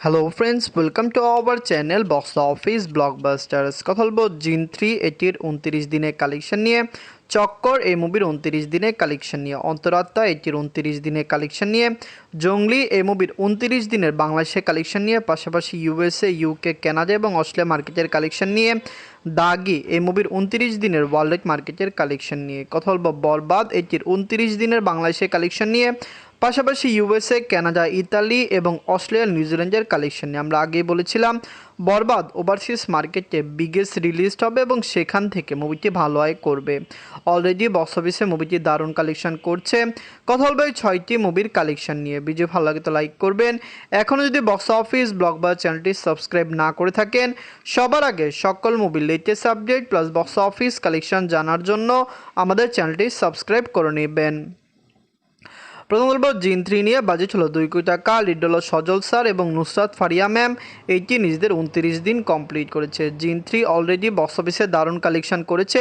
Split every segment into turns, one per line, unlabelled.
Hello friends welcome to our channel box office blockbusters কথা বলব জিন থ্রি, এটির উনত্রিশ দিনের কালেকশন নিয়ে। চক্কর, এই মুভির উনত্রিশ দিনের কালেকশন নিয়ে। অন্তরাত্মা, এটির উনত্রিশ দিনের কালেকশন নিয়ে। জঙ্গলি, এই মুভির উনত্রিশ দিনের বাংলাদেশের কালেকশন নিয়ে। পাশাপাশি ইউএসএ ইউকে কানাডা এবং অস্ট্রেলিয়া মার্কেটের কালেকশন নিয়ে। দাগি, এই মুভির উনত্রিশ দিনের ওয়ার্ল্ড মার্কেটের কালেকশন নিয়ে। কথা বলব বরবাদ, এটির উনত্রিশ দিনের বাংলাদেশের কালেকশন নিয়ে। পাশাপাশি ইউএসএ কানাডা ইতালি এবং অস্ট্রেলিয়া নিউজিল্যান্ডের কালেকশন আমরা আগেই বলেছিলাম, বরবাদ ওভারসিজ মার্কেটে বিগেস্ট রিলিজ হবে এবং সেখান থেকে মুভিটি ভালো আয় করবে। অলরেডি বক্স অফিসে মুভিটি দারুণ কালেকশন করছে। কথা বলবে ছয়টি মুভির কালেকশন নিয়ে। ভিডিও ভালো লাগে তো লাইক করবেন। এখনও যদি বক্স অফিস ব্লগ বা চ্যানেলটি সাবস্ক্রাইব না করে থাকেন, সবার আগে সকল মুভির latest update plus box office collection জানার জন্য আমাদের চ্যানেলটি সাবস্ক্রাইব করে নেবেন। প্রথম বলব জিন থ্রি নিয়ে বাজেছিল দুই কোটি টাকা। লিডল সজল স্যার এবং নুসরাত ফারিয়া ম্যাম এইটি নিজেদের উনত্রিশ দিন কমপ্লিট করেছে। জিন থ্রি অলরেডি বক্স অফিসে দারুণ কালেকশন করেছে।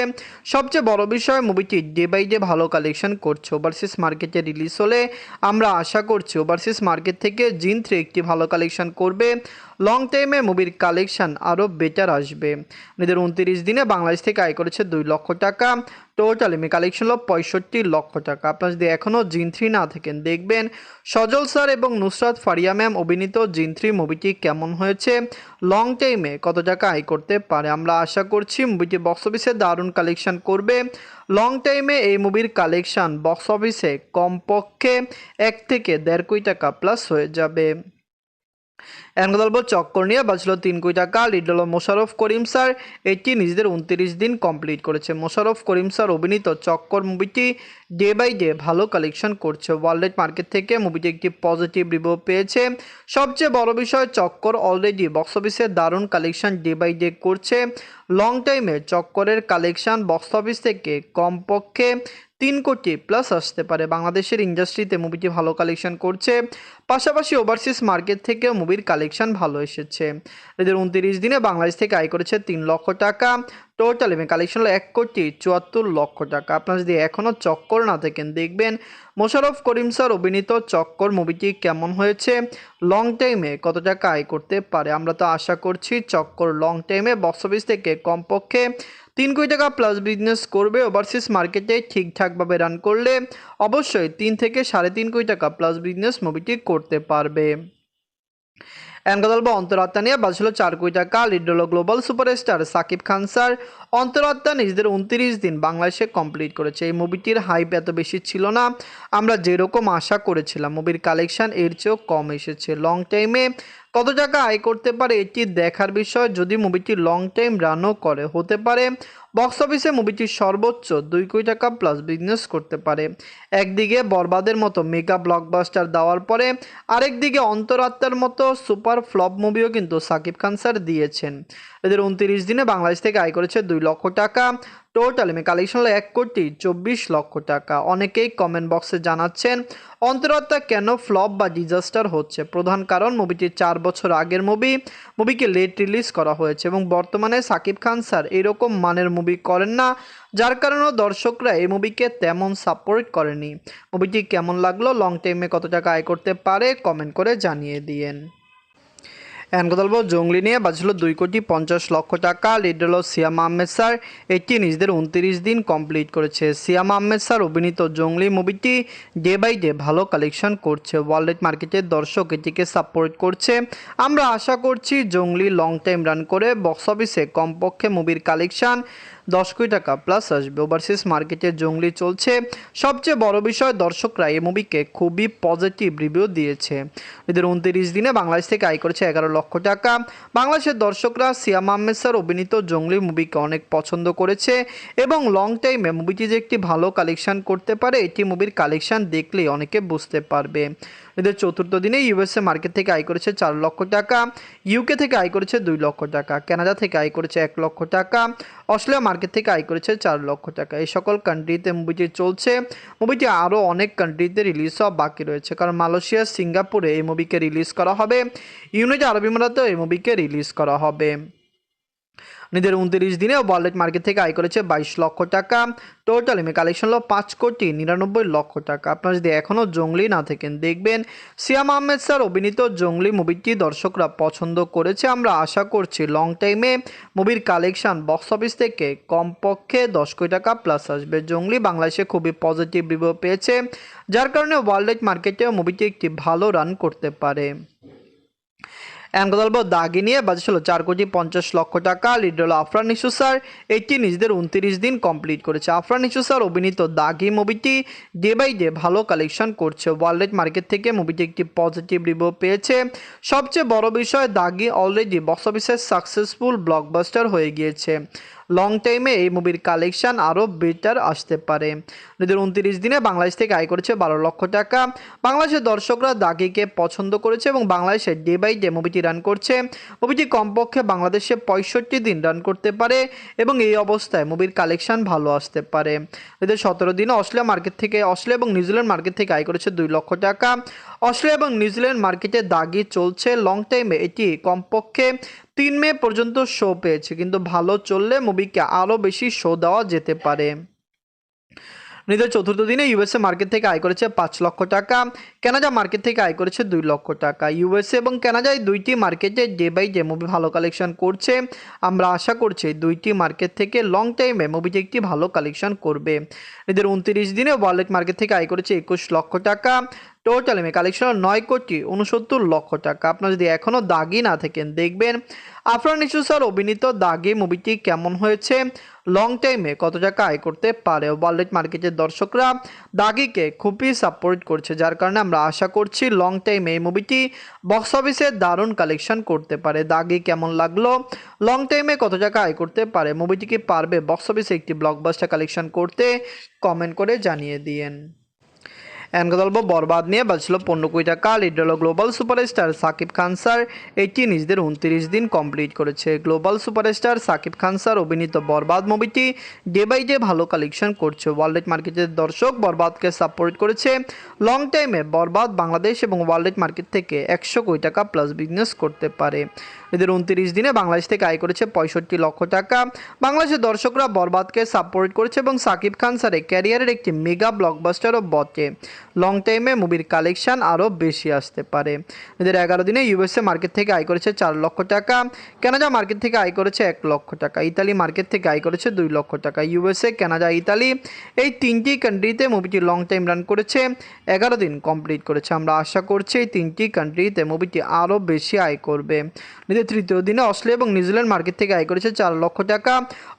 সবচেয়ে বড় বিষয় মুভিটি ডে বাই ডে ভালো কালেকশন করছে। ওভারসিস মার্কেটে রিলিজ হলে আমরা আশা করছি ওভারসিস মার্কেট থেকে জিন থ্রি একটি ভালো কালেকশন করবে। লং টাইমে মুভির কালেকশন আরও বেটার আসবে। নিজের উনত্রিশ দিনে বাংলাদেশ থেকে আয় করেছে দুই লক্ষ টাকা। টোটাল এমনি কালেকশন হলো পঁয়ষট্টি লক্ষ টাকা। আপনার যদি এখনও জিন থ্রি না থাকেন, দেখবেন সজল স্যার এবং নুসরাত ফারিয়া ম্যাম অভিনীত জিন থ্রি মুভিটি কেমন হয়েছে? লং টাইমে কত টাকা আয় করতে পারে? আমরা আশা করছি মুভিটি বক্স অফিসে দারুণ কালেকশন করবে। লং টাইমে এই মুভির কালেকশন বক্স অফিসে কমপক্ষে এক থেকে দেড় কোটি টাকা প্লাস হয়ে যাবে। চক্কর নিয়ে বাঁচলো তিন কোটি টাকা। লিড হলো মোশারফ করিম স্যার এটি নিজেদের উনত্রিশ দিন কমপ্লিট করেছে। মোশারফ করিম স্যার অভিনীত চক্কর মুভিটি ডে বাই ডে ভালো কালেকশন করছে। ওয়ার্ল্ড মার্কেট থেকে মুভিটি একটি পজিটিভ রিভিউ পেয়েছে। সবচেয়ে বড় বিষয়, চক্কর অলরেডি বক্স অফিসে দারুণ কালেকশন ডে বাই ডে করছে। লং টাইমে চক্করের কালেকশন বক্স অফিস থেকে কমপক্ষে তিন কোটি প্লাস আসতে পারে। বাংলাদেশের ইন্ডাস্ট্রিতে মুভিটি ভালো কালেকশন করছে। পাশাপাশি ওভারসিজ মার্কেট থেকেও মুভির কালেকশন ভালো এসেছে। এদের উনত্রিশ দিনে বাংলাদেশ থেকে আয় করেছে তিন লক্ষ টাকা। টোটাল এমনি কালেকশন হলো এক কোটি চুয়াত্তর লক্ষ টাকা। আপনারা যদি এখনও চক্কর না থাকেন দেখবেন মোশারফ করিম স্যার অভিনীত চক্কর মুভিটি কেমন হয়েছে? লং টাইমে কত টাকা আয় করতে পারে? আমরা তো আশা করছি চক্কর লং টাইমে বক্স অফিস থেকে কমপক্ষে তিন কোটি টাকা প্লাস বিজনেস করবে ওভারসিজ মার্কেটে ঠিকঠাকভাবে রান করলে অবশ্যই তিন থেকে সাড়ে তিন কোটি টাকা প্লাস বিজনেস মুভিটি করতে পারবে। বলব অন্তরাত্মা নিয়ে বাজছিল চার কোটি টাকা। Lead global superstar Shakib Khan sir. অন্তরাত্মা নিজেদের উনত্রিশ দিন বাংলাদেশে কমপ্লিট করেছে। এই মুভিটির হাইপ এত বেশি ছিল না। আমরা যেরকম আশা করেছিলাম মুভির কালেকশন এর চেয়েও কম এসেছে লং টাইমে কত টাকা আয় করতে পারে এটি দেখার বিষয়। যদি মুভিটি লং টাইম রানও করে, হতে পারে বক্স অফিসে মুভিটি সর্বোচ্চ দুই কোটি টাকা প্লাস বিজনেস করতে পারে। একদিকে বরবাদের মতো মেগা ব্লকবাস্টার দেওয়ার পরে, আরেকদিকে অন্তরাত্মার মতো সুপার ফ্লপ মুভিও কিন্তু সাকিব খান স্যার দিয়েছেন। এদের উনত্রিশ দিনে বাংলাদেশ থেকে আয় করেছে দুই লক্ষ টাকা। টোটাল মে কালেকশন হলো এক কোটি চব্বিশ লক্ষ টাকা। অনেকেই কমেন্ট বক্সে জানাচ্ছেন, অন্তরাত্মা কেন ফ্লপ বা ডিজাস্টার হচ্ছে? প্রধান কারণ মুভিটি চার বছর আগের মুভি মুভিকে লেট রিলিজ করা হয়েছে এবং বর্তমানে সাকিব খান স্যার এরকম মানের মুভি করেন না, যার কারণেও দর্শকরা এই মুভিকে তেমন সাপোর্ট করেনি। মুভিটি কেমন লাগল? লং টাইমে কত টাকা আয় করতে পারে? কমেন্ট করে জানিয়ে দিয়েন। এখন কথা বলব, জঙ্গলি নিয়ে বাজছিল দুই কোটি পঞ্চাশ লক্ষ টাকা। লিড হলো সিয়াম আহমেদ স্যার। এটি নিজেদের উনত্রিশ দিন কমপ্লিট করেছে। সিয়াম আহমেদ স্যার অভিনীত জঙ্গলি মুভিটি ডে বাই ডে ভালো কালেকশন করছে। ওয়ার্ল্ড মার্কেটের দর্শক এটিকে সাপোর্ট করছে। আমরা আশা করছি জঙ্গলি লং টাইম রান করে বক্স অফিসে কমপক্ষে মুভির কালেকশন দশ কোটি টাকা প্লাস আসবে। ওভারসিজ মার্কেটে জঙ্গলি চলছে। সবচেয়ে বড় বিষয়, দর্শকরা এই মুভিকে খুবই পজিটিভ রিভিউ দিয়েছে। এদের উনত্রিশ দিনে বাংলাদেশ থেকে আয় করেছে এগারো লক্ষ টাকা। বাংলাদেশের দর্শকরা সিয়াম আহমেদ স্যার অভিনীত জঙ্গলি মুভিকে অনেক পছন্দ করেছে এবং লং টাইমে মুভিটি যে একটি ভালো কালেকশন করতে পারে, এটি মুভির কালেকশন দেখলেই অনেকে বুঝতে পারবে। এদের চতুর্থ দিনে ইউএসএ মার্কেট থেকে আয় করেছে চার লক্ষ টাকা ইউকে থেকে আয় করেছে দুই লক্ষ টাকা কানাডা থেকে আয় করেছে এক লক্ষ টাকা অস্ট্রেলিয়া মার্কেট থেকে আয় করেছে চার লক্ষ টাকা। এই সকল কান্ট্রিতে মুভিটি চলছে। মুভিটি আরও অনেক কান্ট্রিতে রিলিজ হওয়া বাকি রয়েছে। কারণ মালয়েশিয়া, সিঙ্গাপুরে এই মুভিকে রিলিজ করা হবে। ইউনাইটেড আরব ইমারাতেও এই মুভিকে রিলিজ করা হবে। নিজের উনত্রিশ দিনে ওয়ার্ল্ড মার্কেট থেকে আয় করেছে বাইশ লক্ষ টাকা। টোটাল এমএ কালেকশন হলো পাঁচ কোটি নিরানব্বই লক্ষ টাকা। আপনারা যদি এখনও জঙ্গলি না থাকেন, দেখবেন সিয়াম আহমেদ স্যার অভিনীত জঙ্গলি মুভিটি দর্শকরা পছন্দ করেছে। আমরা আশা করছি লং টাইমে মুভির কালেকশন বক্স অফিস থেকে কমপক্ষে দশ কোটি টাকা প্লাস আসবে। জঙ্গলি বাংলাদেশে খুবই পজিটিভ রিভিউ পেয়েছে, যার কারণে ওয়ার্ল্ড মার্কেটে মুভিটি একটি ভালো রান করতে পারে। এখন কথা বলব দাগি নিয়ে বাজেট ছিল চার কোটি পঞ্চাশ লক্ষ টাকা। লিড হলো আফরান ইসু স্যার। এটি নিজেদের উনত্রিশ দিন কমপ্লিট করেছে। আফরান ইসু স্যার অভিনীত দাগি মুভিটি ডে বাই ডে ভালো কালেকশন করছে। ওয়ার্ল্ড মার্কেট থেকে মুভিটি একটি পজিটিভ রিভিউ পেয়েছে। সবচেয়ে বড় বিষয়, দাগি অলরেডি বক্স অফিসে সাকসেসফুল ব্লকবাস্টার হয়ে গিয়েছে। লং টাইমে এই মুভির কালেকশন আরও বেটার আসতে পারে। দুদের উনত্রিশ দিনে বাংলাদেশ থেকে আয় করেছে বারো লক্ষ টাকা। বাংলাদেশের দর্শকরা দাগিকে পছন্দ করেছে এবং বাংলাদেশে ডে বাই ডে মুভিটি রান করছে। মুভিটি কমপক্ষে বাংলাদেশে পঁয়ষট্টি দিন রান করতে পারে এবং এই অবস্থায় মুভির কালেকশন ভালো আসতে পারে। এদের সতেরো দিনে অস্ট্রেলিয়া মার্কেট থেকে, অস্ট্রেলিয়া এবং নিউজিল্যান্ড মার্কেট থেকে আয় করেছে দুই লক্ষ টাকা। অস্ট্রেলিয়া এবং নিউজিল্যান্ড মার্কেটে দাগি চলছে। লং টাইমে এটি কমপক্ষে তিন মে পর্যন্ত শো পেয়েছে, কিন্তু ভালো চললে মুভিকে আরও বেশি শো দেওয়া যেতে পারে। নিজের চতুর্থ দিনে ইউএসএ মার্কেট থেকে আয় করেছে পাঁচ লক্ষ টাকা কানাডা মার্কেট থেকে আয় করেছে দুই লক্ষ টাকা। ইউএসএ এবং কানাডায় দুইটি মার্কেটে ডে বাই ডে মুভি ভালো কালেকশন করছে। আমরা আশা করছি দুইটি মার্কেট থেকে লং টাইমে মুভিটি একটি ভালো কালেকশন করবে। নিজের উনত্রিশ দিনে ওয়ার্ল্ড মার্কেট থেকে আয় করেছে একুশ লক্ষ টাকা টোটাল এমে কালেকশন নয় কোটি উনসত্তর লক্ষ টাকা। আপনারা যদি এখনও দাগি না থাকেন, দেখবেন আফরান ইস্যু স্যার অভিনীত দাগি মুভিটি কেমন হয়েছে? লং টাইমে কত টাকা আয় করতে পারে? ওয়ার্ল্ড মার্কেটের দর্শকরা দাগিকে খুবই সাপোর্ট করছে, যার কারণে আমরা আশা করছি লং টাইমে এই মুভিটি বক্স অফিসে দারুণ কালেকশন করতে পারে। দাগি কেমন লাগল? লং টাইমে কত টাকা আয় করতে পারে? মুভিটি কি পারবে বক্স অফিসে একটি ব্লকবাস্টার কালেকশন করতে? কমেন্ট করে জানিয়ে দিয়েন। এনকা বলব বরবাদ নিয়ে বাজছিল পনেরো কোটি টাকা লিড হলো global superstar Shakib Khan sir এটি নিজেদের উনত্রিশ দিন কমপ্লিট করেছে। Global superstar Shakib Khan sir অভিনীত বরবাদ মুভিটি ডে বাই ডে ভালো কালেকশন করছে। ওয়ার্ল্ড মার্কেটের দর্শক বরবাদকে সাপোর্ট করেছে। লং টাইমে বরবাদ বাংলাদেশ এবং ওয়ার্ল্ড মার্কেট থেকে একশো কোটি টাকা প্লাস বিজনেস করতে পারে। এদের উনত্রিশ দিনে বাংলাদেশ থেকে আয় করেছে পঁয়ষট্টি লক্ষ টাকা। বাংলাদেশের দর্শকরা বরবাদকে সাপোর্ট করেছে এবং সাকিব খান স্যারের ক্যারিয়ারের একটি মেগা ব্লকবাস্টারও বটে। লং টাইমে মুভির কালেকশন আরও বেশি আসতে পারে। এদের এগারো দিনে ইউএসএ মার্কেট থেকে আয় করেছে চার লক্ষ টাকা। কানাডা মার্কেট থেকে আয় করেছে এক লক্ষ টাকা। ইতালি মার্কেট থেকে আয় করেছে দুই লক্ষ টাকা। ইউএসএ কানাডা ইতালি এই তিনটি কান্ট্রিতে মুভিটি লং টাইম রান করেছে। এগারো দিন কমপ্লিট করেছে। আমরা আশা করছি এই তিনটি কান্ট্রিতে মুভিটি আরও বেশি আয় করবে। নিজের তৃতীয় দিনে অস্ট্রেলিয়া এবং নিউজিল্যান্ড মার্কেট থেকে আয় করেছে চার লক্ষ টাকা।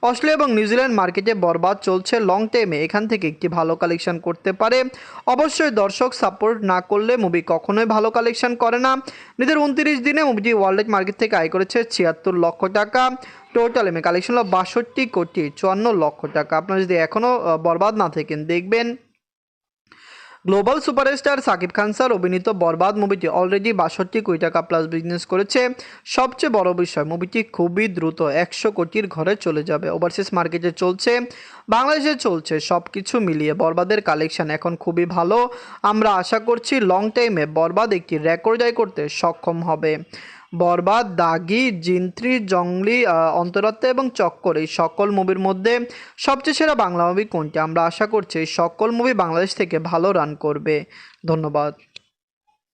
অস্ট্রেলিয়া এবং নিউজিল্যান্ড মার্কেটে বরবাদ চলছে লং টাইমে এখান থেকে একটি ভালো কালেকশন করতে পারে। অবশ্যই দর্শক সাপোর্ট না করলে মুভি কখনোই ভালো কালেকশন করে না। নিজের উনত্রিশ দিনে মুভিটি ওয়ার্ল্ড মার্কেট থেকে আয় করেছে ছিয়াত্তর লক্ষ টাকা। টোটাল এমে কালেকশন হলো বাষট্টি কোটি চুয়ান্ন লক্ষ টাকা। আপনারা যদি এখনও বরবাদ না থাকেন, দেখবেন global superstar Shakib Khan sir অভিনীত বরবাদ মুভিটি অলরেডি বাষট্টি কোটি টাকা প্লাস বিজনেস করেছে। সবচেয়ে বড় বিষয়, মুভিটি খুবই দ্রুত একশো কোটির ঘরে চলে যাবে। ওভারসিজ মার্কেটে চলছে, বাংলাদেশে চলছে সব কিছু মিলিয়ে বরবাদের কালেকশন এখন খুবই ভালো। আমরা আশা করছি লং টাইমে বরবাদ একটি রেকর্ড করতে সক্ষম হবে। বরবাদ, দাগি, জিন্ত্রি, জংলি অন্তরত্ব এবং চক্কর। এই সকল মুভির মধ্যে সবচেয়ে সেরা বাংলা মুভি কোনটি? আমরা আশা করছি সকল মুভি বাংলাদেশ থেকে ভালো রান করবে। ধন্যবাদ।